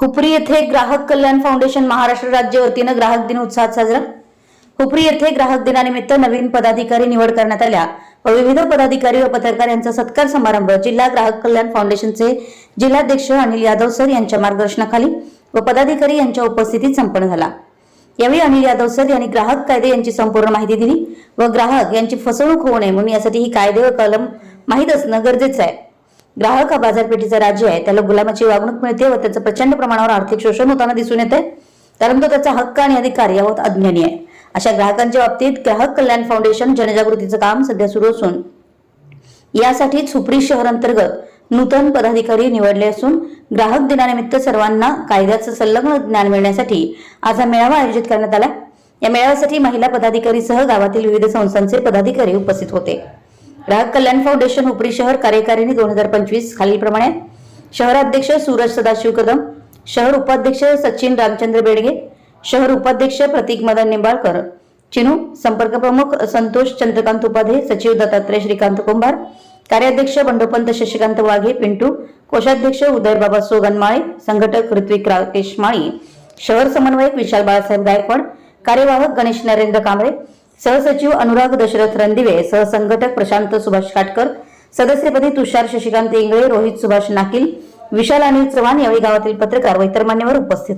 हुपरी येथे ग्राहक कल्याण फाउंडेशन महाराष्ट्र राज्य वतीनं ग्राहक दिन उत्साहात साजरा. हुपरी येथे ग्राहक दिनानिमित्त नवीन पदाधिकारी निवड करण्यात आल्या. व विविध पदाधिकारी व पत्रकार यांचा सत्कार समारंभ जिल्हा ग्राहक कल्याण फाउंडेशनचे जिल्हाध्यक्ष अनिल यादव सर यांच्या मार्गदर्शनाखाली व पदाधिकारी यांच्या उपस्थितीत संपन्न झाला. यावेळी अनिल यादव सर यांनी ग्राहक कायदे यांची संपूर्ण माहिती दिली व ग्राहक यांची फसवणूक होऊ नये म्हणून यासाठी ही कायदे व कलम माहीत असणं गरजेचं आहे. ग्राहक हा बाजारपेठेचा राज्य आहे. त्याला गुलामाची वागणूक मिळते व त्याचं प्रचंड प्रमाणावर आर्थिक शोषण होताना दिसून येते. कारण तो त्याचा हक्क आणि अधिकार यावर अज्ञानी आहे. अशा ग्राहकांच्या बाबतीत ग्राहक कल्याण फाउंडेशन जनजागृतीचं काम सध्या सुरू असून यासाठी सुपरी शहर अंतर्गत नूतन पदाधिकारी निवडले असून ग्राहक दिनानिमित्त सर्वांना कायद्याचं संलग्न ज्ञान मिळण्यासाठी आज हा मेळावा आयोजित करण्यात आला या मेळाव्यासाठी महिला पदाधिकारीसह गावातील विविध संस्थांचे पदाधिकारी उपस्थित होते. ग्राहक कल्याण फाउंडेशन हुपरी शहर कार्यकारिणी दोन हजार पंचवीस खालीलप्रमाणे. शहराध्यक्ष सूरज सदाशिव कदम शहर उपाध्यक्ष सचिन रामचंद्र बेडगे शहर उपाध्यक्ष प्रतीक मदन निंबाळकर चिनू संपर्क प्रमुख संतोष चंद्रकांत उपाध्ये सचिव दत्तात्रय श्रीकांत कुंभार कार्याध्यक्ष बंडोपंत शशिकांत वाघे पिंटू कोषाध्यक्ष उदयबाबा सोगनमाळे संघटक ऋत्विक राकेश माळी शहर समन्वयक विशाल बाळासाहेब गायकवाड कार्यवाहक गणेश नरेंद्र कांबळे सहसचिव अनुराग दशरथ रणदिवे सहसंघटक प्रशांत सुभाष काटकर सदस्यपदी तुषार शशिकांत इंगळे रोहित सुभाष नाकील विशाल अनिल चव्हाण यावेळी गावातील पत्रकार व इतर मान्यवर उपस्थित